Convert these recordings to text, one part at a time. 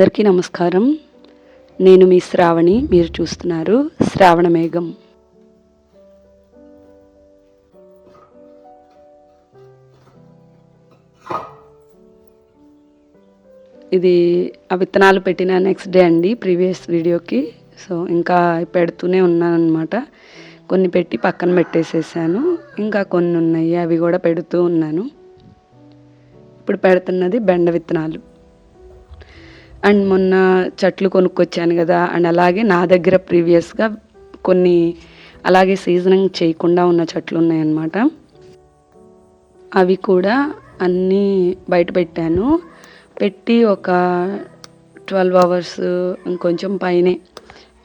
అందరికీ నమస్కారం. నేను మీ శ్రావణి మీరు చూస్తున్నారు శ్రావణ మేఘం. ఇది ఆ విత్తనాలు పెట్టిన నెక్స్ట్ డే అండి ప్రీవియస్ వీడియోకి సో ఇంకా పెడుతూనే ఉన్నాను అనమాట కొన్ని పెట్టి పక్కన పెట్టేసేసాను. ఇంకా కొన్ని ఉన్నాయి అవి కూడా పెడుతూ ఉన్నాను. ఇప్పుడు పెడుతున్నది బెండ విత్తనాలు. అండ్ మొన్న చెట్లు కొనుక్కొచ్చాను కదా అండ్ అలాగే నా దగ్గర ప్రీవియస్గా కొన్ని అలాగే సీజనింగ్ చేయకుండా ఉన్న చెట్లు ఉన్నాయన్నమాట. అవి కూడా అన్నీ బయట పెట్టాను. పెట్టి ఒక ట్వెల్వ్ అవర్స్ ఇంకొంచెం పైనే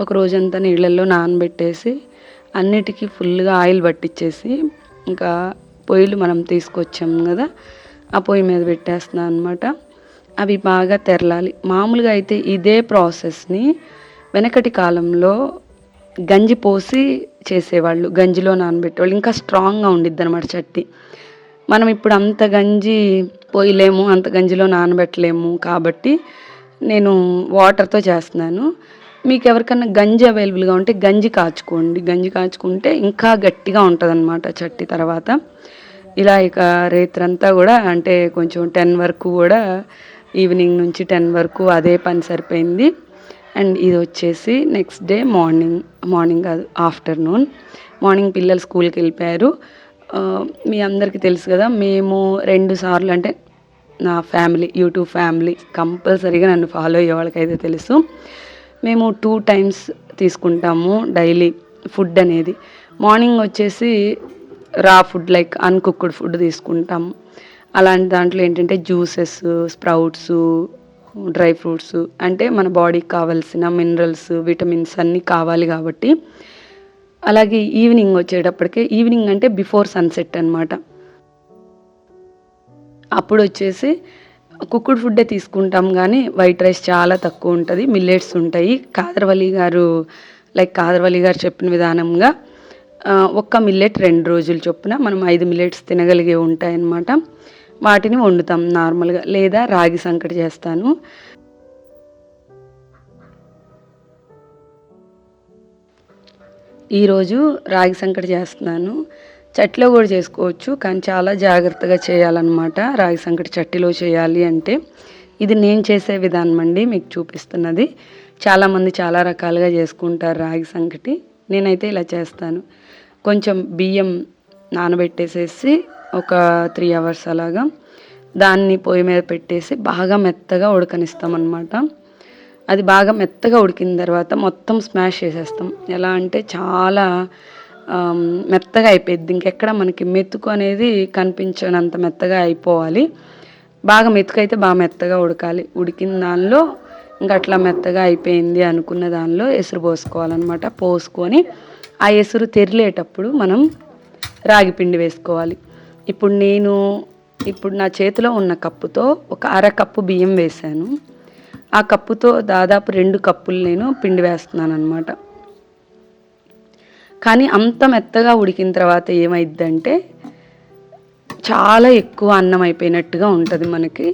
ఒక రోజంతా నీళ్ళల్లో నానబెట్టేసి అన్నిటికీ ఫుల్గా ఆయిల్ పట్టించేసి ఇంకా పొయ్యిలు మనం తీసుకొచ్చాం కదా ఆ పొయ్యి మీద పెట్టేస్తున్నాను అనమాట అవి బాగా తెరలాలి. మామూలుగా అయితే ఇదే ప్రాసెస్ని వెనకటి కాలంలో గంజి పోసి చేసేవాళ్ళు గంజిలో నానబెట్టేవాళ్ళు. ఇంకా స్ట్రాంగ్గా ఉండిద్ది అనమాట చట్టి. మనం ఇప్పుడు అంత గంజి పోయలేము అంత గంజిలో నానబెట్టలేము కాబట్టి నేను వాటర్తో చేస్తున్నాను. మీకు ఎవరికన్నా గంజి అవైలబుల్గా ఉంటే గంజి కాచుకోండి. గంజి కాచుకుంటే ఇంకా గట్టిగా ఉంటుందన్నమాట చట్టి తర్వాత. ఇలా ఇక రేత్రంతా కూడా అంటే కొంచెం టెన్ వరకు కూడా ఈవినింగ్ నుంచి టెన్ వరకు అదే పని సరిపోయింది. అండ్ ఇది వచ్చేసి నెక్స్ట్ డే మార్నింగ్ మార్నింగ్ కాదు ఆఫ్టర్నూన్. మార్నింగ్ పిల్లలు స్కూల్కి వెళ్ళిపోయారు. మీ అందరికీ తెలుసు కదా మేము రెండు సార్లు అంటే నా ఫ్యామిలీ యూట్యూబ్ ఫ్యామిలీ కంపల్సరీగా నన్ను ఫాలో అయ్యే వాళ్ళకైతే తెలుసు. మేము టూ టైమ్స్ తీసుకుంటాము డైలీ ఫుడ్ అనేది. మార్నింగ్ వచ్చేసి raw food like uncooked food తీసుకుంటాము. అలాంటి దాంట్లో ఏంటంటే జ్యూసెస్ స్ప్రౌట్స్ డ్రై ఫ్రూట్స్ అంటే మన బాడీకి కావాల్సిన మినరల్స్ విటమిన్స్ అన్నీ కావాలి కాబట్టి. అలాగే ఈవినింగ్ వచ్చేటప్పటికే ఈవినింగ్ అంటే బిఫోర్ సన్సెట్ అనమాట అప్పుడు వచ్చేసి కుక్కుడ్ ఫుడ్డే తీసుకుంటాం కానీ వైట్ రైస్ చాలా తక్కువ ఉంటుంది మిల్లెట్స్ ఉంటాయి. కాదర్వలి గారు లైక్ కాదరవల్లి గారు చెప్పిన విధానంగా ఒక్క మిల్లెట్ రెండు రోజులు చొప్పున మనం ఐదు మిల్లెట్స్ తినగలిగే ఉంటాయన్నమాట. వాటిని వండుతాం నార్మల్గా లేదా రాగి సంకటి చేస్తాను. ఈరోజు రాగి సంకటి చేస్తున్నాను. చట్టిలో కూడా చేసుకోవచ్చు కానీ చాలా జాగ్రత్తగా చేయాలన్నమాట. రాగి సంకటి చట్టిలో చేయాలి అంటే. ఇది నేను చేసే విధానం అండి మీకు చూపిస్తున్నది. చాలామంది చాలా రకాలుగా చేసుకుంటారు రాగి సంకటి. నేనైతే ఇలా చేస్తాను. కొంచెం బియ్యం నానబెట్టేసేసి ఒక త్రీ అవర్స్ అలాగా. దాన్ని పొయ్యి మీద పెట్టేసి బాగా మెత్తగా ఉడకనిస్తాం అది బాగా మెత్తగా ఉడికిన తర్వాత మొత్తం స్మాష్ చేసేస్తాం. ఎలా అంటే చాలా మెత్తగా అయిపోయింది ఇంకెక్కడ మనకి మెతుకు అనేది కనిపించనంత మెత్తగా అయిపోవాలి. బాగా మెతుకు అయితే బాగా మెత్తగా ఉడకాలి. ఉడికిన దానిలో ఇంకా అట్లా మెత్తగా అయిపోయింది అనుకున్న దానిలో ఎసురు పోసుకోవాలన్నమాట. పోసుకొని ఆ ఎసురు తెరిలేటప్పుడు మనం రాగి పిండి వేసుకోవాలి. ఇప్పుడు నేను ఇప్పుడు నా చేతిలో ఉన్న కప్పుతో ఒక అర కప్పు బియ్యం వేశాను. ఆ కప్పుతో దాదాపు రెండు కప్పులు నేను పిండి వేస్తున్నాను అనమాట కానీ అంత మెత్తగా ఉడికిన తర్వాత ఏమైద్దంటే చాలా ఎక్కువ అన్నం అయిపోయినట్టుగా ఉంటుంది మనకి.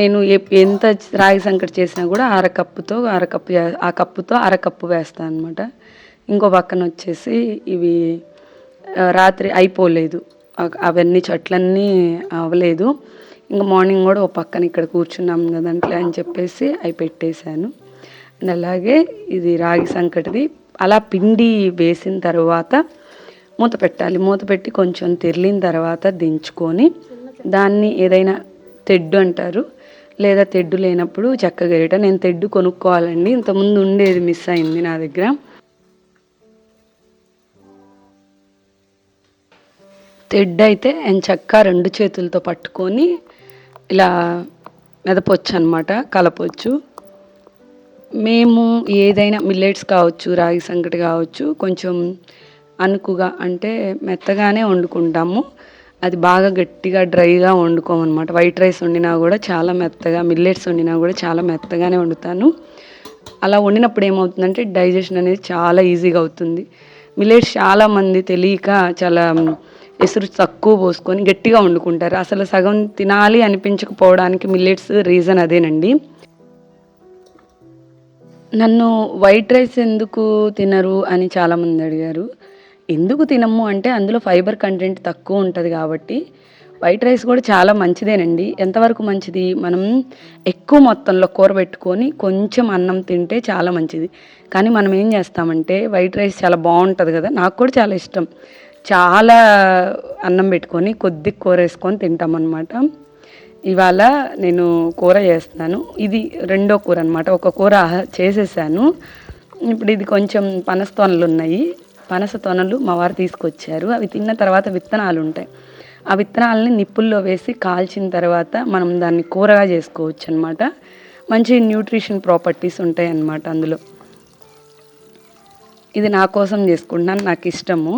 నేను ఎంత రాగి సంకటి చేసినా కూడా అరకప్పుతో అరకప్పు ఆ కప్పుతో అరకప్పు వేస్తాను అనమాట ఇంకో పక్కన వచ్చేసి ఇవి రాత్రి అయిపోలేదు. అవన్నీ చెట్లన్నీ అవ్వలేదు ఇంకా మార్నింగ్ కూడా ఓ పక్కన ఇక్కడ కూర్చున్నాం కదంట్లే అని చెప్పేసి అవి పెట్టేశాను. అండ్ అలాగే ఇది రాగి సంకటిది. అలా పిండి వేసిన తర్వాత మూత పెట్టాలి. మూత పెట్టి కొంచెం తెరిలిన తర్వాత దించుకొని దాన్ని ఏదైనా తెడ్డు అంటారు. లేదా తెడ్డు లేనప్పుడు చెక్క గరిట. నేను తెడ్డు కొనుక్కోవాలండి. ఇంతకుముందు ఉండేది మిస్ అయింది నా దగ్గర. తెడ్డు అయితే నేను రెండు చేతులతో పట్టుకొని ఇలా మెదపొచ్చు అనమాట కలపొచ్చు. మేము ఏదైనా మిల్లెట్స్ కావచ్చు రాగి సంకటి కావచ్చు కొంచెం అనుకుగా అంటే మెత్తగానే వండుకుంటాము. అది బాగా గట్టిగా డ్రైగా వండుకోమన్నమాట. వైట్ రైస్ వండినా కూడా చాలా మెత్తగా మిల్లెట్స్ వండినా కూడా చాలా మెత్తగానే వండుతాను. అలా వండినప్పుడు ఏమవుతుందంటే డైజెషన్ అనేది చాలా ఈజీగా అవుతుంది. మిల్లెట్స్ చాలామంది తెలియక చాలా ఎసురు తక్కువ పోసుకొని గట్టిగా వండుకుంటారు. అసలు సగం తినాలి అనిపించకపోవడానికి మిల్లెట్స్ రీజన్ అదేనండి. నన్ను వైట్ రైస్ ఎందుకు తినరు అని చాలామంది అడిగారు. ఎందుకు తినము అంటే అందులో ఫైబర్ కంటెంట్ తక్కువ ఉంటుంది కాబట్టి. వైట్ రైస్ కూడా చాలా మంచిదేనండి. ఎంతవరకు మంచిది? మనం ఎక్కువ మొత్తంలో కూర పెట్టుకొని కొంచెం అన్నం తింటే చాలా మంచిది. కానీ మనం ఏం చేస్తామంటే వైట్ రైస్ చాలా బాగుంటుంది కదా. నాకు కూడా చాలా ఇష్టం. చాలా అన్నం పెట్టుకొని కొద్ది కూర వేసుకొని తింటామన్నమాట. ఇవాళ నేను కూర చేస్తున్నాను. ఇది రెండో కూర అనమాట ఒక కూర చేసేసాను. ఇప్పుడు ఇది కొంచెం పనస తొనలు ఉన్నాయి. పనస తొనలు మా వారు తీసుకొచ్చారు. అవి తిన్న తర్వాత విత్తనాలు ఉంటాయి. ఆ విత్తనాలని నిప్పుల్లో వేసి కాల్చిన తర్వాత మనం దాన్ని కూరగా చేసుకోవచ్చు అనమాట మంచి న్యూట్రిషన్ ప్రాపర్టీస్ ఉంటాయి అన్నమాట అందులో. ఇది నా కోసం చేసుకుంటున్నాను. నాకు ఇష్టము.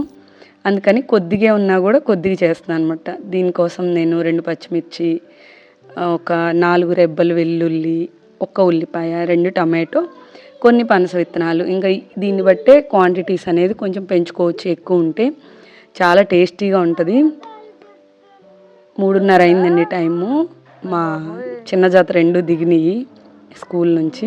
అందుకని కొద్దిగా ఉన్నా కూడా కొద్దిగా చేస్తున్నాను అనమాట దీనికోసం నేను రెండు పచ్చిమిర్చి ఒక నాలుగు రెబ్బలు వెల్లుల్లి ఒక్క ఉల్లిపాయ రెండు టమాటో కొన్ని పనస విత్తనాలు. ఇంకా దీన్ని బట్టే క్వాంటిటీస్ అనేది కొంచెం పెంచుకోవచ్చు. ఎక్కువ ఉంటే చాలా టేస్టీగా ఉంటుంది. మూడున్నర అయిందండి టైము. మా చిన్న జాత రెండు దిగినాయి స్కూల్ నుంచి.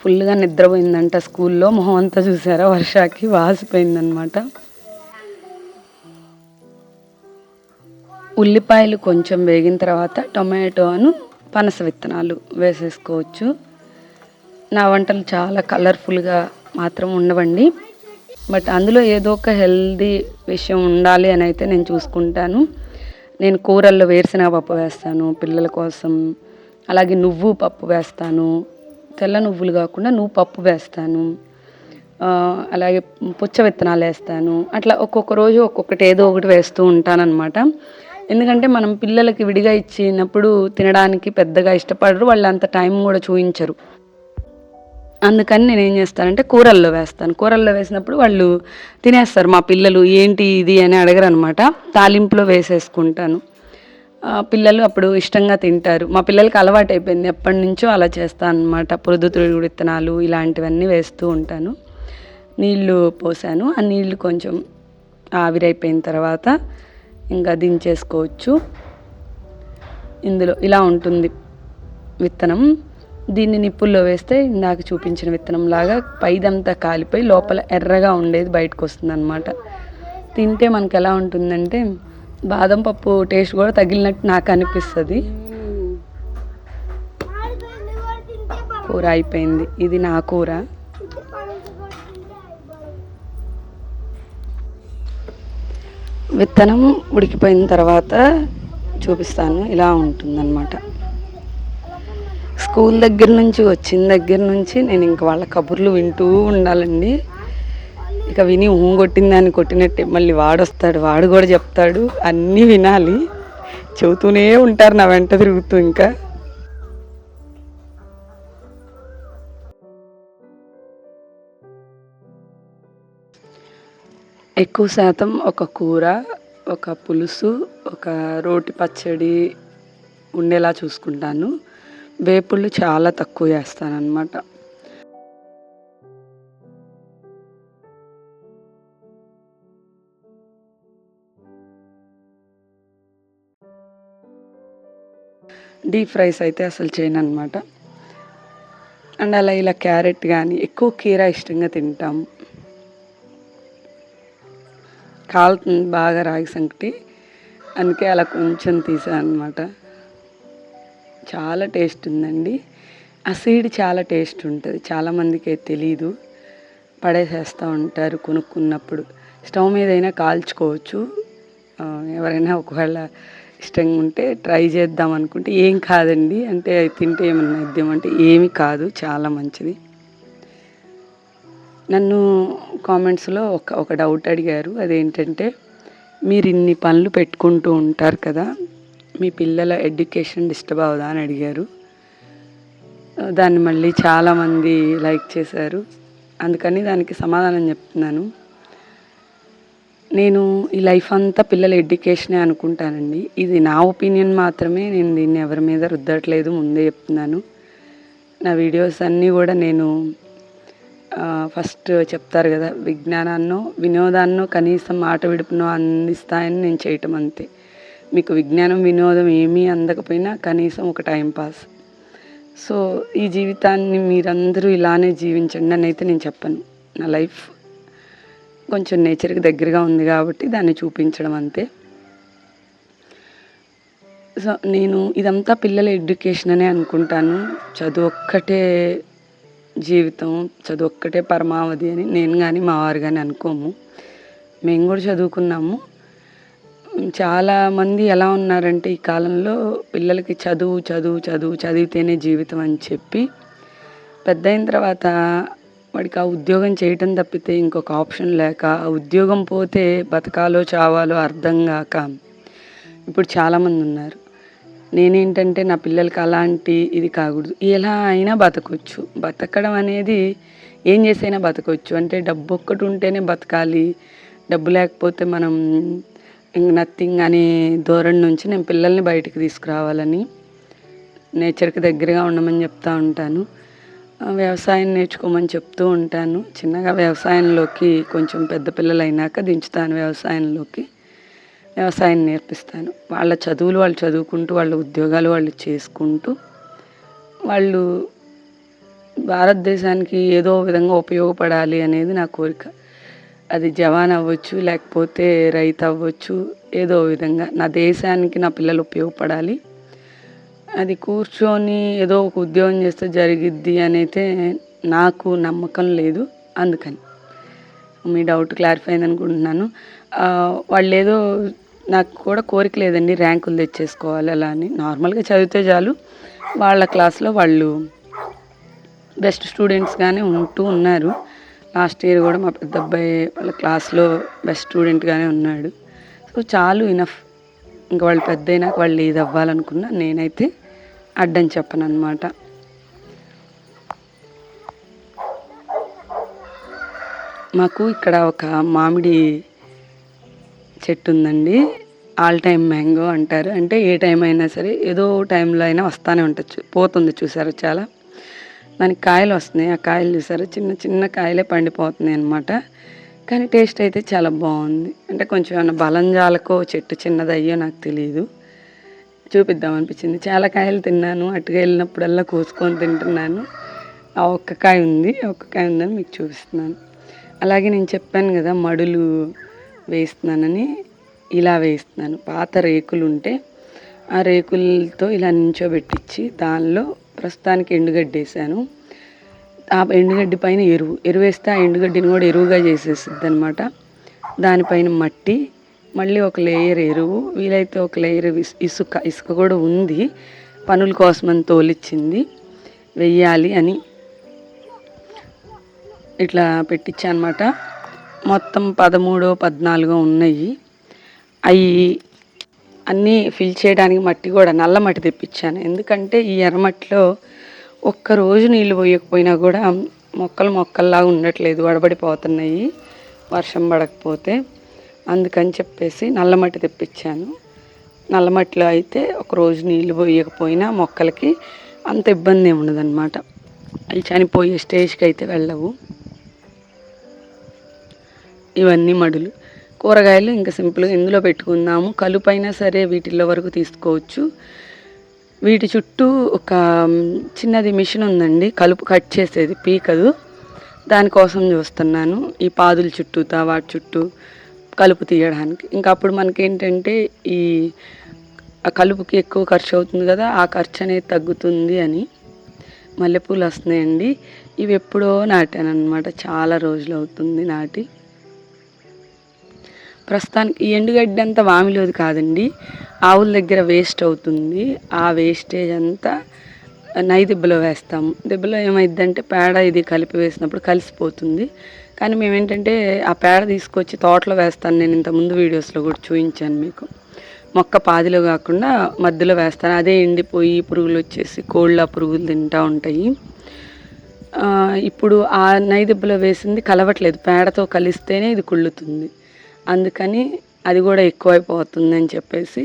ఫుల్గా నిద్రపోయిందంట స్కూల్లో. మొహం అంతా చూసారా? వర్షాకి వాసిపోయిందనమాట. ఉల్లిపాయలు కొంచెం వేగిన తర్వాత టొమాటోను పనస విత్తనాలు వేసేసుకోవచ్చు. నా వంటలు చాలా కలర్ఫుల్గా మాత్రం ఉండవండి. బట్ అందులో ఏదో ఒక హెల్దీ విషయం ఉండాలి అని అయితే నేను చూసుకుంటాను. నేను కూరల్లో వేరుశనగ పప్పు వేస్తాను పిల్లల కోసం. అలాగే నువ్వు పప్పు వేస్తాను. తెల్ల నువ్వులు కాకుండా నువ్వు పప్పు వేస్తాను. అలాగే పుచ్చ విత్తనాలు వేస్తాను. అట్లా ఒక్కొక్క రోజు ఒక్కొక్కటి ఏదో ఒకటి వేస్తూ ఉంటానన్నమాట. ఎందుకంటే మనం పిల్లలకి విడిగా ఇచ్చినప్పుడు తినడానికి పెద్దగా ఇష్టపడరు వాళ్ళు అంత టైం కూడా చూపించరు అందుకని నేను ఏం చేస్తానంటే కూరల్లో వేస్తాను. కూరల్లో వేసినప్పుడు వాళ్ళు తినేస్తారు మా పిల్లలు ఏంటి ఇది? అని అడగరు అనమాట తాలింపులో వేసేసుకుంటాను. పిల్లలు అప్పుడు ఇష్టంగా తింటారు. మా పిల్లలకి అలవాటు అయిపోయింది. ఎప్పటి నుంచో అలా చేస్తాను అనమాట పొద్దుతిరుగుడు విత్తనాలు ఇలాంటివన్నీ వేస్తూ ఉంటాను. నీళ్ళు పోసాను. ఆ నీళ్ళు కొంచెం ఆవిరైపోయిన తర్వాత ఇంకా దించేసుకోవచ్చు. ఇందులో ఇలా ఉంటుంది విత్తనం. దీన్ని నిప్పుల్లో వేస్తే ఇందాక చూపించిన విత్తనం లాగా పైదంతా కాలిపోయి లోపల ఎర్రగా ఉండేది బయటకు వస్తుంది అనమాట తింటే మనకు ఎలా ఉంటుందంటే బాదం పప్పు టేస్ట్ కూడా తగిలినట్టు నాకు అనిపిస్తుంది. కూర అయిపోయింది. ఇది నా కూర. విత్తనం ఉడికిపోయిన తర్వాత చూపిస్తాను. ఇలా ఉంటుందన్నమాట. స్కూల్ దగ్గర నుంచి వచ్చిన దగ్గర నుంచి నేను ఇంక వాళ్ళ కబుర్లు వింటూ ఉండాలండి. ఇక విని ఊ కొట్టిందని కొట్టినట్టే. మళ్ళీ వాడొస్తాడు వాడు కూడా చెప్తాడు. అన్నీ వినాలి. చెబుతూనే ఉంటారు నా వెంట తిరుగుతూ ఇంకా. ఎక్కువ శాతం ఒక కూర ఒక పులుసు ఒక రోటి పచ్చడి ఉండేలా చూసుకుంటాను. వేపుళ్ళు చాలా తక్కువ చేస్తాను అనమాట డీప్ ఫ్రైస్ అయితే అసలు చేయను అనమాట అండ్ అలా ఇలా క్యారెట్ కానీ ఎక్కువ కీర ఇష్టంగా తింటాం. కాలుతుంది బాగా రాగి సంకటి అందుకే అలా కొంచెం తీసాను అనమాట చాలా టేస్ట్ ఉందండి. ఆ సీడ్ చాలా టేస్ట్ ఉంటుంది. చాలామందికి తెలీదు. పడేసేస్తూ ఉంటారు కొనుక్కున్నప్పుడు. స్టవ్ మీద అయినా కాల్చుకోవచ్చు ఎవరైనా ఒకవేళ ఇష్టంగా ఉంటే ట్రై చేద్దాం అనుకుంటే ఏం కాదండి. అంటే అది తింటే ఏమన్నా ఇద్దామంటే ఏమి కాదు చాలా మంచిది. నన్ను కామెంట్స్లో ఒక ఒక డౌట్ అడిగారు. అదేంటంటే మీరు ఇన్ని పనులు పెట్టుకుంటూ ఉంటారు కదా మీ పిల్లల ఎడ్యుకేషన్ డిస్టర్బ్ అవుదా అని అడిగారు. దాన్ని మళ్ళీ చాలామంది లైక్ చేశారు. అందుకని దానికి సమాధానం చెప్తున్నాను. నేను ఈ లైఫ్ అంతా పిల్లల ఎడ్యుకేషనే అనుకుంటానండి. ఇది నా ఒపీనియన్ మాత్రమే నేను దీన్ని ఎవరి మీద రుద్దట్లేదు ముందే చెప్తున్నాను. నా వీడియోస్ అన్నీ కూడా నేను ఫస్ట్ చెప్తారు కదా విజ్ఞానాన్నో వినోదాన్నో కనీసం మాట విడుపునో అందిస్తాయని నేను చేయటం అంతే. మీకు విజ్ఞానం వినోదం ఏమీ అందకపోయినా కనీసం ఒక టైం పాస్. సో ఈ జీవితాన్ని మీరందరూ ఇలానే జీవించండి అని అయితే నేను చెప్పను. నా లైఫ్ కొంచెం నేచర్కి దగ్గరగా ఉంది కాబట్టి దాన్ని చూపించడం అంతే. సో నేను ఇదంతా పిల్లల ఎడ్యుకేషన్ అనే అనుకుంటాను. చదువు ఒక్కటే జీవితం చదువు ఒక్కటే పరమావధి అని నేను కానీ మా వారు కానీ అనుకోము. మేము కూడా చదువుకున్నాము. చాలామంది ఎలా ఉన్నారంటే ఈ కాలంలో పిల్లలకి చదువు చదువు చదువు చదివితేనే జీవితం అని చెప్పి పెద్ద అయిన తర్వాత వాడికి ఆ ఉద్యోగం చేయటం తప్పితే ఇంకొక ఆప్షన్ లేక ఆ ఉద్యోగం పోతే బతకాలో చావాలో అర్థం కాక ఇప్పుడు చాలామంది ఉన్నారు. నేనేంటంటే నా పిల్లలకి అలాంటి ఇది కాకూడదు. ఎలా అయినా బతకొచ్చు. బతకడం అనేది ఏం చేసైనా బతకొచ్చు. అంటే డబ్బు ఒక్కటి ఉంటేనే బతకాలి. డబ్బు లేకపోతే మనం నథింగ్ అనే ధోరణి నుంచి నేను పిల్లల్ని బయటికి తీసుకురావాలని నేచర్కి దగ్గరగా ఉండమని చెప్తా ఉంటాను. వ్యవసాయం నేర్చుకోమని చెప్తూ ఉంటాను. చిన్నగా వ్యవసాయంలోకి కొంచెం పెద్ద పిల్లలు అయినాక దించుతాను వ్యవసాయంలోకి. వ్యవసాయం నేర్పిస్తాను. వాళ్ళ చదువులు వాళ్ళు చదువుకుంటూ వాళ్ళ ఉద్యోగాలు వాళ్ళు చేసుకుంటూ వాళ్ళు భారతదేశానికి ఏదో విధంగా ఉపయోగపడాలి అనేది నా కోరిక. అది జవాన్ అవ్వచ్చు లేకపోతే రైతు అవ్వచ్చు ఏదో విధంగా నా దేశానికి నా పిల్లలు ఉపయోగపడాలి. అది కూర్చొని ఏదో ఒక ఉద్యోగం చేస్తే జరిగిద్ది అనైతే నాకు నమ్మకం లేదు. అందుకని మీ డౌట్ క్లారిఫై అయింది అనుకుంటున్నాను. వాళ్ళు ఏదో నాకు కూడా కోరిక లేదండి ర్యాంకులు తెచ్చేసుకోవాలి అలా అని. నార్మల్గా చదివితే చాలు. వాళ్ళ క్లాస్లో వాళ్ళు బెస్ట్ స్టూడెంట్స్గానే ఉంటూ ఉన్నారు. లాస్ట్ ఇయర్ కూడా మా పెద్ద అబ్బాయి వాళ్ళ క్లాస్లో బెస్ట్ స్టూడెంట్గానే ఉన్నాడు. సో చాలు ఇనఫ్ ఇంకా వాళ్ళు పెద్ద అయినాక వాళ్ళు ఏది అవ్వాలనుకున్నా నేనైతే అడ్డం చెప్పను అనమాట మాకు ఇక్కడ ఒక మామిడి చెట్టు ఉందండి ఆల్ టైమ్ మ్యాంగో అంటారు. అంటే ఏ టైం అయినా సరే ఏదో టైంలో అయినా వస్తానే ఉంటుంది పోతుంది చూసారు చాలా. దానికి కాయలు వస్తున్నాయి. ఆ కాయలు చూసారు? చిన్న చిన్న కాయలే పండిపోతున్నాయి అనమాట కానీ టేస్ట్ అయితే చాలా బాగుంది. అంటే కొంచెం ఏమైనా బలం జాలకో చెట్టు చిన్నదయ్యో నాకు తెలియదు చూపిద్దాం అనిపించింది. చాలా కాయలు తిన్నాను. అటుగా వెళ్ళినప్పుడల్లా కోసుకొని తింటున్నాను. ఆ ఒక్క కాయ ఉంది. ఒక్క కాయ ఉందని మీకు చూపిస్తున్నాను. అలాగే నేను చెప్పాను కదా మడులు వేస్తున్నానని. ఇలా వేస్తున్నాను. పాత రేకులు ఉంటే ఆ రేకులతో ఇలా నించోబెట్టించి దానిలో ప్రస్తుతానికి ఎండుగడ్డి వేసాను ఆ ఎండుగడ్డి పైన ఎరువు. ఎరువు వేస్తే ఆ ఎండుగడ్డిని కూడా ఎరువుగా చేసేసిద్ది అనమాట దానిపైన మట్టి మళ్ళీ ఒక లేయర్ ఎరువు వీలైతే ఒక లేయర్ ఇసుక ఇసుక కూడా ఉంది. పనుల కోసమని తోలిచ్చింది. వెయ్యాలి అని ఇట్లా పెట్టించానమాట. మొత్తం పదమూడో పద్నాలుగో ఉన్నాయి. అవి అన్నీ ఫిల్ చేయడానికి మట్టి కూడా నల్ల మట్టి తెప్పించాను. ఎందుకంటే ఈ ఎర్రమట్టిలో ఒక్క రోజు నీళ్ళు పోయకపోయినా కూడా మొక్కలు మొక్కల్లాగా ఉండట్లేదు. వడబడిపోతున్నాయి. వర్షం పడకపోతే. అందుకని చెప్పేసి నల్లమట్టి తెప్పించాను. నల్లమట్టిలో అయితే ఒక రోజు నీళ్ళు పోయకపోయినా మొక్కలకి అంత ఇబ్బంది ఏమి ఉండదన్నమాట. అవి చనిపోయే స్టేజ్కి అయితే వెళ్ళవు. ఇవన్నీ మడులు. కూరగాయలు ఇంకా సింపుల్గా ఇందులో పెట్టుకుందాము. కలుపు అయినా సరే వీటిల్లో వరకు తీసుకోవచ్చు. వీటి చుట్టూ ఒక చిన్నది మిషన్ ఉందండి. కలుపు కట్ చేసేది పీకదు. దానికోసం చూస్తున్నాను. ఈ పాదుల చుట్టూతా వాటి చుట్టూ కలుపు తీయడానికి. ఇంకా అప్పుడు మనకేంటంటే ఈ కలుపుకి ఎక్కువ ఖర్చు అవుతుంది కదా ఆ ఖర్చు అనేది తగ్గుతుంది అని మల్లెపూలు వస్తున్నాయండి. ఇవి ఎప్పుడో నాటాను అనమాట చాలా రోజులు అవుతుంది నాటి. ప్రస్తుతానికి ఈ ఎండుగడ్డి అంతా వామిలోది కాదండి. ఆవుల దగ్గర వేస్ట్ అవుతుంది. ఆ వేస్టేజ్ అంతా నై దెబ్బలో వేస్తాము దెబ్బలో ఏమైందంటే పేడ ఇది కలిపి వేసినప్పుడు కలిసిపోతుంది. కానీ మేమేంటంటే ఆ పేడ తీసుకొచ్చి తోటలో వేస్తాను. నేను ఇంతకుముందు వీడియోస్లో కూడా చూపించాను మీకు. మొక్క పాదిలో కాకుండా మధ్యలో వేస్తాను. అదే ఎండిపోయి పురుగులు వచ్చేసి కోళ్ళ పురుగులు తింటూ ఉంటాయి. ఇప్పుడు ఆ నైదెబ్బలో వేసింది కలవట్లేదు. పేడతో కలిస్తేనే ఇది కుళ్ళుతుంది. అందుకని అది కూడా ఎక్కువైపోతుంది అని చెప్పేసి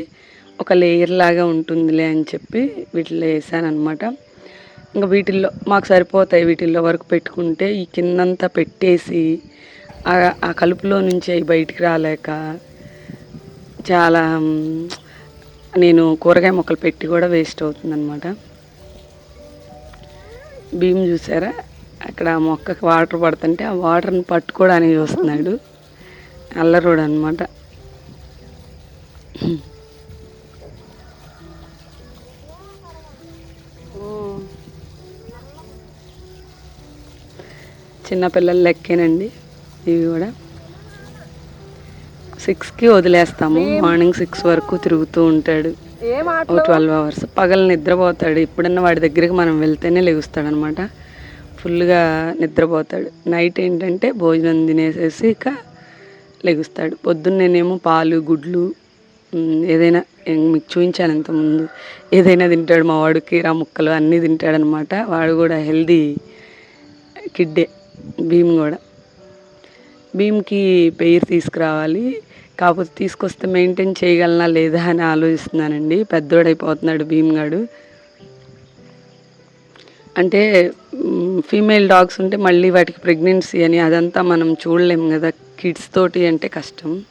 ఒక లేయర్ లాగా ఉంటుందిలే అని చెప్పి వీటిలో వేసాను అనమాట ఇంకా వీటిల్లో మాకు సరిపోతాయి. వీటిల్లో వరకు పెట్టుకుంటే ఈ కిందంతా పెట్టేసి ఆ- కలుపులో నుంచి అవి బయటికి రాలేక చాలా నేను కూరగాయ మొక్కలు పెట్టి కూడా వేస్ట్ అవుతుందన్నమాట. భీమ్ చూసారా? అక్కడ ఆ మొక్కకి వాటర్ పడుతుంటే ఆ వాటర్ని పట్టుకోవడానికి చూస్తున్నాడు. అల్లరోడు అనమాట చిన్నపిల్లల లెక్కేనండి. ఇవి కూడా. సిక్స్కి వదిలేస్తాము. మార్నింగ్ సిక్స్ వరకు తిరుగుతూ ఉంటాడు. ఓ ట్వెల్వ్ అవర్స్. పగలు నిద్రపోతాడు. ఎప్పుడన్నా వాడి దగ్గరికి మనం వెళ్తేనే లెగుస్తాడు అనమాట ఫుల్గా నిద్రపోతాడు. నైట్ ఏంటంటే భోజనం తినేసేసి ఇక లెగుస్తాడు. పొద్దున్నేనేమో పాలు గుడ్లు ఏదైనా మీకు చూపించాను ఇంతకుముందు. ఏదైనా తింటాడు మా వాడు కీరా ముక్కలు అన్నీ తింటాడనమాట. వాడు కూడా హెల్దీ కిడ్డే. భీమ్ కూడా. భీమ్కి పెయిర్ తీసుకురావాలి. కాకపోతే తీసుకొస్తే మెయింటైన్ చేయగలనా లేదా అని ఆలోచిస్తున్నానండి. పెద్దోడైపోతున్నాడు భీమ్ గాడు. అంటే ఫీమేల్ డాగ్స్ ఉంటే మళ్ళీ వాటికి ప్రెగ్నెన్సీ అని అదంతా మనం చూడలేము కదా. కిడ్స్ తోటి అంటే కష్టం.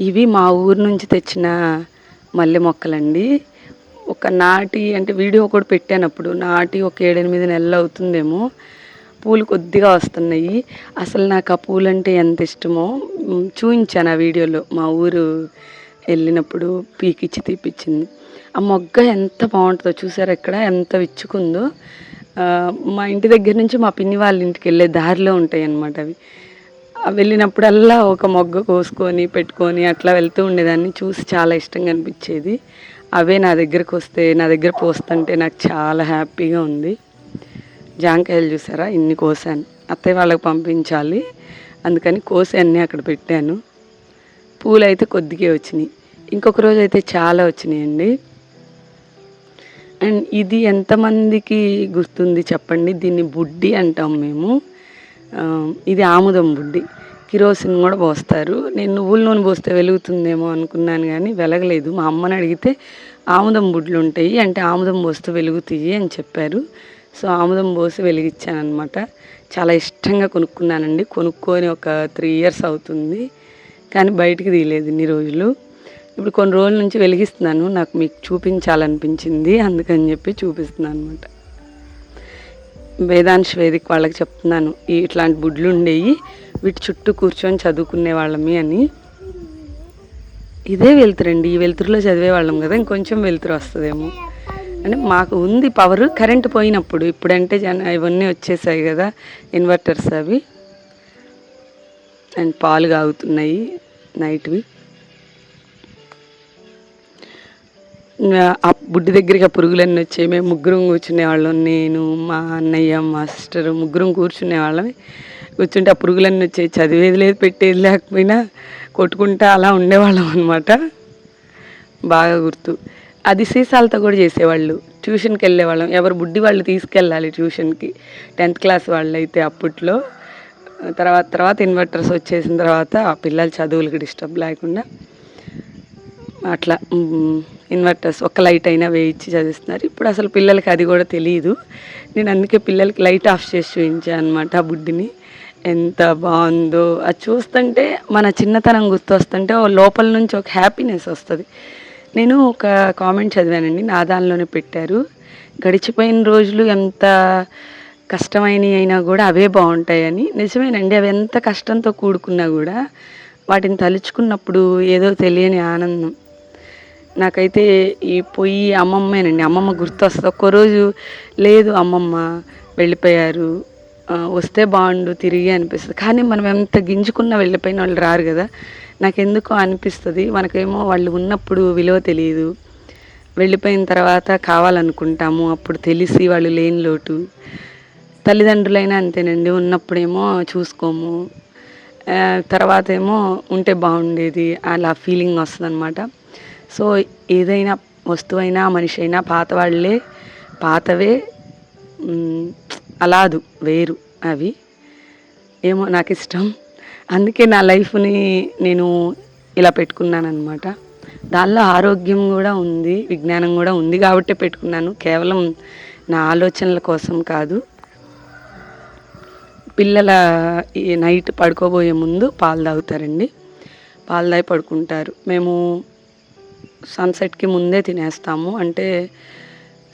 ఇవి మా ఊరు నుంచి తెచ్చిన మల్లె మొక్కలండి. ఒక నాటి అంటే వీడియో కూడా పెట్టాను అప్పుడు నాటి ఒక ఏడెనిమిది నెలలు అవుతుందేమో పూలు కొద్దిగా వస్తున్నాయి. అసలు నాకు ఆ పూలు అంటే ఎంత ఇష్టమో చూపించాను ఆ వీడియోలో. మా ఊరు వెళ్ళినప్పుడు పీకిచ్చి తీపిచ్చింది. ఆ మొగ్గ ఎంత బాగుంటుందో చూసారు ఇక్కడ? ఎంత విచ్చుకుందో. మా ఇంటి దగ్గర నుంచి మా పిన్ని వాళ్ళ ఇంటికి వెళ్ళే దారిలో ఉంటాయి అన్నమాట అవి వెళ్ళినప్పుడల్లా ఒక మొగ్గ కోసుకొని పెట్టుకొని అట్లా వెళ్తూ ఉండేదాన్ని. చూసి చాలా ఇష్టంగా అనిపించేది. అవే నా దగ్గరకు వస్తే నా దగ్గర పోస్తుంటే నాకు చాలా హ్యాపీగా ఉంది. జాంకాయలు చూసారా? ఇన్ని కోసాను. అత్తయ్య వాళ్ళకి పంపించాలి. అందుకని కోసి అన్నీ అక్కడ పెట్టాను. పూలు అయితే కొద్దిగా వచ్చినాయి. ఇంకొక రోజు అయితే చాలా వచ్చినాయండి. అండ్ ఇది ఎంతమందికి గుర్తుంది చెప్పండి? దీన్ని బుడ్డి అంటాం మేము. ఇది ఆముదం బుడ్డి. కిరోసిన్ కూడా పోస్తారు. నేను నువ్వుల నూనె పోస్తే వెలుగుతుందేమో అనుకున్నాను కానీ వెలగలేదు. మా అమ్మని అడిగితే ఆముదం బుడ్లు ఉంటాయి అంటే ఆముదం పోస్తే వెలుగుతాయి అని చెప్పారు. సో ఆముదం పోసి వెలిగించాను అనమాట చాలా ఇష్టంగా కొనుక్కున్నానండి. కొనుక్కొని ఒక త్రీ ఇయర్స్ అవుతుంది. కానీ బయటికి తీయలేదు ఇన్ని రోజులు. ఇప్పుడు కొన్ని రోజుల నుంచి వెలిగిస్తున్నాను. నాకు మీకు చూపించాలనిపించింది. అందుకని చెప్పి చూపిస్తున్నాను అనమాట వేదాంశ్ వేదిక వాళ్ళకి చెప్తున్నాను. ఇట్లాంటి బుడ్లు ఉండేవి వీటి చుట్టూ కూర్చొని చదువుకునే వాళ్ళమి అని. ఇదే వెళ్తురండి ఈ వెలుతురులో చదివే వాళ్ళం కదా ఇంకొంచెం వెలుతురు వస్తుందేమో. అంటే మాకు ఉంది పవర్ కరెంట్ పోయినప్పుడు. ఇప్పుడంటే జన ఇవన్నీ వచ్చేసాయి కదా ఇన్వర్టర్స్ అవి. అండ్ పాలు కాగుతున్నాయి నైట్వి. ఆ బుడ్డి దగ్గరికి ఆ పురుగులన్నీ వచ్చాయి మేము ముగ్గురం కూర్చునేవాళ్ళం. నేను మా అన్నయ్య మాస్టర్ ముగ్గురం ముగ్గురం కూర్చునేవాళ్ళం. కూర్చుంటే ఆ పురుగులన్నీ వచ్చాయి చదివేది లేదు పెట్టేది లేకపోయినా కొట్టుకుంటా అలా ఉండేవాళ్ళం అనమాట బాగా గుర్తు. అది సీసాలతో కూడా చేసేవాళ్ళు. ట్యూషన్కి వెళ్ళేవాళ్ళం. ఎవరు బుడ్డి వాళ్ళు తీసుకెళ్ళాలి ట్యూషన్కి. టెన్త్ క్లాస్ వాళ్ళు అయితే అప్పట్లో. తర్వాత తర్వాత ఇన్వర్టర్స్ వచ్చేసిన తర్వాత ఆ పిల్లల చదువులకు డిస్టర్బ్ లేకుండా అట్లా ఇన్వర్టర్స్ ఒక్క లైట్ అయినా వేయించి చదివిస్తున్నారు. ఇప్పుడు అసలు పిల్లలకి అది కూడా తెలియదు నేను అందుకే పిల్లలకి లైట్ ఆఫ్ చేసి చూపించాను అనమాట ఆ బుడ్డిని. ఎంత బాగుందో. అది చూస్తుంటే మన చిన్నతనం గుర్తొస్తుంటే ఓ లోపల నుంచి ఒక హ్యాపీనెస్ వస్తుంది. నేను ఒక కామెంట్ చదివానండి నా దానిలోనే పెట్టారు. గడిచిపోయిన రోజులు ఎంత కష్టమైనవి అయినా కూడా అవే బాగుంటాయని. నిజమేనండి అవి ఎంత కష్టంతో కూడుకున్నా కూడా వాటిని తలుచుకున్నప్పుడు ఏదో తెలియని ఆనందం. నాకైతే ఈ పొయ్యి అమ్మమ్మేనండి అమ్మమ్మ గుర్తొస్తుంది. ఒక్కో రోజు లేదు అమ్మమ్మ వెళ్ళిపోయారు. వస్తే బాగుండు తిరిగి అనిపిస్తుంది. కానీ మనం ఎంత గింజుకున్నా వెళ్ళిపోయిన వాళ్ళు రారు కదా. నాకెందుకో అనిపిస్తుంది. మనకేమో వాళ్ళు ఉన్నప్పుడు విలువ తెలియదు. వెళ్ళిపోయిన తర్వాత కావాలనుకుంటాము. అప్పుడు తెలిసి వాళ్ళు లేని లోటు. తల్లిదండ్రులైనా అంతేనండి. ఉన్నప్పుడేమో చూసుకోము. తర్వాత ఏమో ఉంటే బాగుండేది అలా ఫీలింగ్ వస్తుంది సో ఏదైనా వస్తువైనా మనిషి అయినా పాత వాళ్ళే పాతవే అలాదు వేరు అవి. ఏమో నాకు ఇష్టం అందుకే నా లైఫ్ని నేను ఇలా పెట్టుకున్నాను అనమాట దానిలో ఆరోగ్యం కూడా ఉంది విజ్ఞానం కూడా ఉంది కాబట్టి పెట్టుకున్నాను. కేవలం నా ఆలోచనల కోసం కాదు. పిల్లల ఈ నైట్ పడుకోబోయే ముందు పాలు తాగుతారండి. పాలు తాగి పడుకుంటారు. మేము సన్సెట్కి ముందే తినేస్తాము. అంటే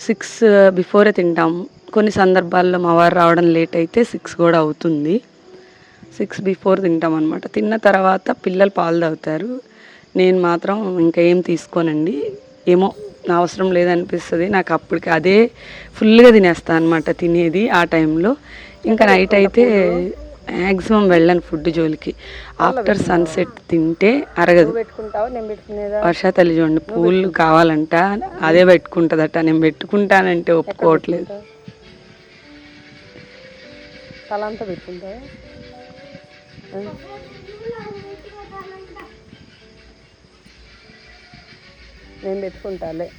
సిక్స్ బిఫోరే తింటాము. కొన్ని సందర్భాల్లో మా వారు రావడం లేట్ అయితే సిక్స్ కూడా అవుతుంది. సిక్స్ బిఫోర్ తింటాం అనమాట తిన్న తర్వాత పిల్లలు పాలు తాగుతారు. నేను మాత్రం ఇంకా ఏం తీసుకోనండి. ఏమో నా అవసరం లేదనిపిస్తుంది. నాకు అప్పటికి అదే ఫుల్గా తినేస్తాను అనమాట తినేది ఆ టైంలో. ఇంకా నైట్ అయితే మ్యాక్సిమం వెళ్ళను ఫుడ్ జోలికి. ఆఫ్టర్ సన్సెట్ తింటే అరగదు. వర్ష తల్లి చూడండి పూలు కావాలంట. అదే పెట్టుకుంటుందట. నేను పెట్టుకుంటానంటే ఒప్పుకోవట్లేదు. తలంతా ఆ? నేను పెట్టుకుంటాలే.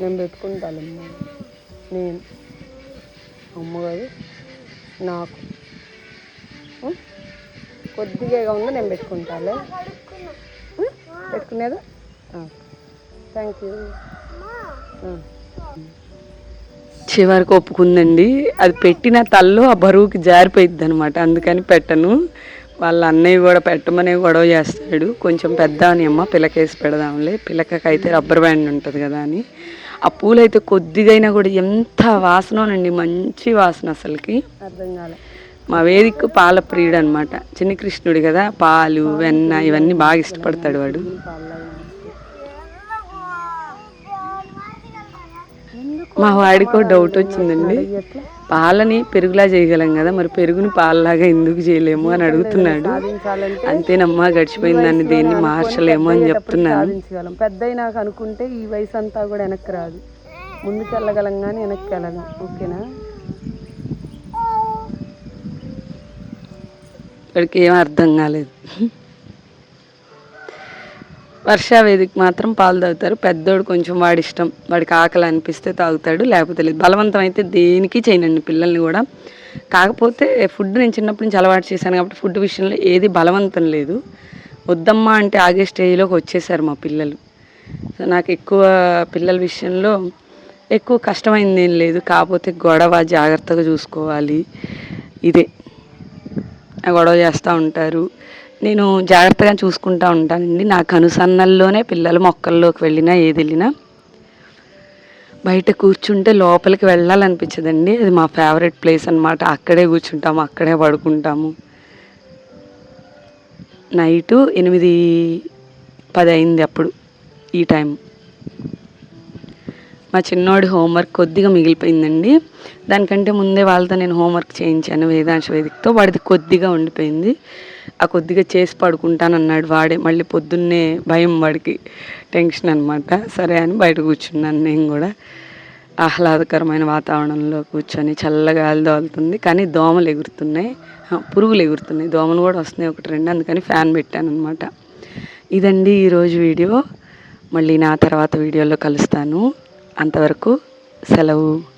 నేను పెట్టుకుంటాలమ్మా. నేను. అమ్మ కాదు నాకు? కొద్దిగా ఉంది నేను పెట్టుకుంటాలే? పెట్టుకునేదా? థ్యాంక్ యూ చివరికి ఒప్పుకుందండి. అది పెట్టిన తల్లో ఆ బరువుకి జారిపోయిద్ది అనమాట అందుకని పెట్టను. వాళ్ళ అన్నయ్య కూడా పెట్టమనే గొడవ చేస్తాడు. కొంచెం పెద్ద అని అమ్మ పిల్లకేసి పెడదాంలే. పిల్లకైతే రబ్బర్ బ్యాండ్ ఉంటుంది కదా అని. ఆ పూలైతే కొద్దిగైనా కూడా ఎంత వాసనోనండి. మంచి వాసన అసలుకి. అర్థం కాలే. మా వేదిక పాల ప్రియుడు అనమాట చిన్ని కృష్ణుడు కదా. పాలు వెన్న ఇవన్నీ బాగా ఇష్టపడతాడు వాడు. మా వాడికో డౌట్ వచ్చిందండి. పాలని పెరుగులా చేయగలం కదా మరి పెరుగుని పాలలాగా ఎందుకు చేయలేము అని అడుగుతున్నాడు. అంతేనమ్మా గడిచిపోయిందని దేన్ని మార్చలేము అని చెప్తున్నాను. పెద్ద నాకు అనుకుంటే ఈ వయసు అంతా కూడా వెనక్కి రాదు. ముందుకు వెళ్ళగలం కానీ వెనక్కి వెళ్ళగలం ఓకేనా? వాడికి ఏం అర్థం కాలేదు. వర్షా వేదిక మాత్రం పాలు తాగుతారు. పెద్దోడు కొంచెం వాడి ఇష్టం. వాడికి ఆకలి అనిపిస్తే తాగుతాడు. లేకపోతే లేదు. బలవంతం అయితే దేనికి చేయనండి పిల్లల్ని కూడా. కాకపోతే ఫుడ్ నేను చిన్నప్పటి నుంచి అలవాటు చేశాను కాబట్టి ఫుడ్ విషయంలో ఏది బలవంతం లేదు. వద్దమ్మా అంటే ఆగే స్టేజ్లోకి వచ్చేసారు మా పిల్లలు. సో నాకు ఎక్కువ పిల్లల విషయంలో ఎక్కువ కష్టమైంది ఏం లేదు. కాకపోతే గొడవ జాగ్రత్తగా చూసుకోవాలి. ఇదే. ఆ గొడవ చేస్తూ ఉంటారు. నేను జాగ్రత్తగా చూసుకుంటూ ఉంటానండి. నాకు అనుసన్నల్లోనే పిల్లలు మొక్కల్లోకి వెళ్ళినా ఏది వెళ్ళినా బయట కూర్చుంటే లోపలికి వెళ్ళాలనిపించదండి. అది మా ఫేవరెట్ ప్లేస్ అన్నమాట. అక్కడే కూర్చుంటాము అక్కడే పడుకుంటాము. నైటు ఎనిమిది పది అయింది అప్పుడు ఈ టైం. మా చిన్నోడి హోంవర్క్ కొద్దిగా మిగిలిపోయిందండి. దానికంటే ముందే వాళ్ళతో నేను హోంవర్క్ చేయించాను వేదాంశ వేదికతో. వాడిది కొద్దిగా ఉండిపోయింది. ఆ కొద్దిగా చేసి పడుకుంటానన్నాడు. వాడే మళ్ళీ పొద్దున్నే భయం వాడికి టెన్షన్ అనమాట సరే అని బయట కూర్చున్నాను నేను కూడా. ఆహ్లాదకరమైన వాతావరణంలో కూర్చొని చల్లగా గాలి కానీ దోమలు ఎగురుతున్నాయి. పురుగులు ఎగురుతున్నాయి. దోమలు కూడా వస్తున్నాయి ఒకటి రెండు. అందుకని ఫ్యాన్ పెట్టాను అనమాట ఇదండి ఈరోజు వీడియో. మళ్ళీ నా తర్వాత వీడియోలో కలుస్తాను. అంతవరకు సెలవు.